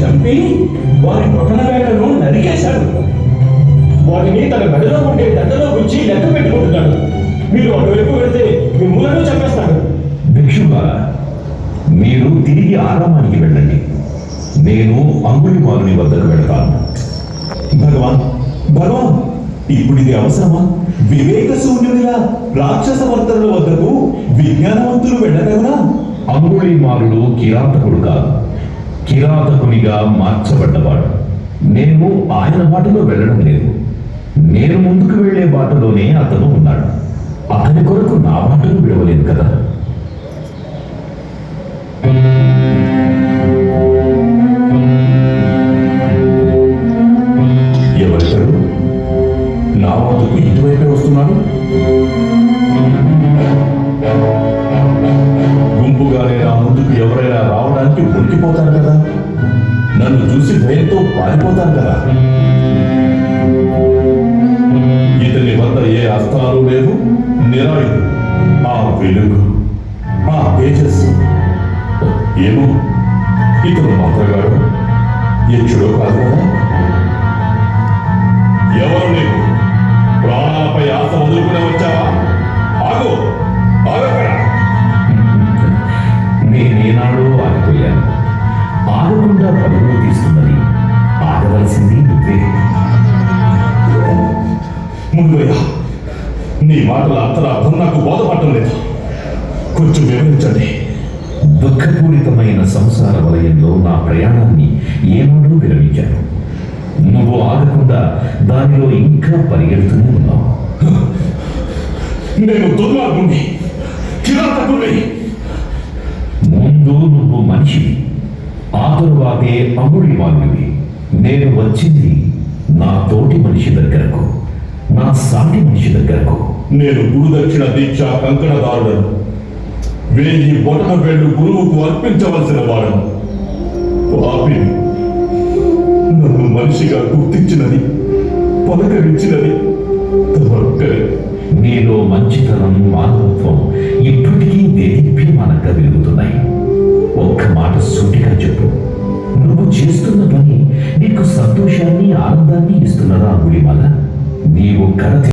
చంపి వారి పట్టణ వేటను నరికేశాడు వాటిని తన మెడలో మీరు తిరిగి ఆరామానికి వెళ్ళండి. నేను అంగుళిమాలుని వద్దకు వెళతాను. భగవాన్ భగవాన్ ఇప్పుడు ఇది అవసరమా? వివేక శూన్యునిలా రాక్షస వర్తనుల వద్దకు విజ్ఞానవంతులు వెళ్ళగలరా? అంగుళి మారుడు కిరాతకుడు కాదు. కిరాతకునిగా మార్చబడ్డవాడు. నేను ఆయన బాటలో వెళ్ళడం లేదు. నేను ముందుకు వెళ్ళే బాటలోనే అతను ఉన్నాడు. అతని కొరకు నా బాటను విడవలేదు కదా? నా వద్దకు ఇటువైపే వస్తున్నాడు. గుంపుగానే నా ముందుకు ఎవరైనా రావడానికి ఉరికిపోతారు కదా? నన్ను చూసి భయంతో పారిపోతారు కదా? ఇతని వద్ద ఏ అస్త్రాలు లేవు నిరాయుడు ఆ వెలుగు ఆ తేజస్సు. ఏమో ఇతను మంత్రగాడు. యక్షుడో కాదు కదా? ఆగకుండా పరుగులు తీస్తున్నది ఆగవలసింది నువ్వే. ముందుయ్యా నీ మాటల అంతరార్థం నాకు బోధపడటం లేదు. కొంచెం వివరించండి. దుఃఖపూరితమైన సంసార వలయంలో నా ప్రయాణాన్ని ఏనాడో విరమించాను. నువ్వు ఆగకుండా దానిలో ఇంకా పరిగెడుతూనే ఉన్నావు. నేను దుర్మార్గుణ్ణి కిరాతకుణ్ణి ముందు నువ్వు మనిషివి. ఆ తరువాతే వాడివి నేను వచ్చింది నా తోటి మనిషి దగ్గరకు నా సాటి మనిషి దగ్గరకు. నేను గురుదక్షిణ దీక్ష కంకణదారుడను వేయి బొటన వేళ్ళు గురువుకు అర్పించవలసిన వాడను. పాపిని నన్ను మనిషిగా గుర్తించినది పలకరించినది నీలో మంచితనం మానవత్వం ఇప్పటికీ దేదీప్యమానంగా పని నీకు సంతోషాన్ని ఆనందాన్ని ఇస్తున్నదా అంగుళిమాల నీవు కథ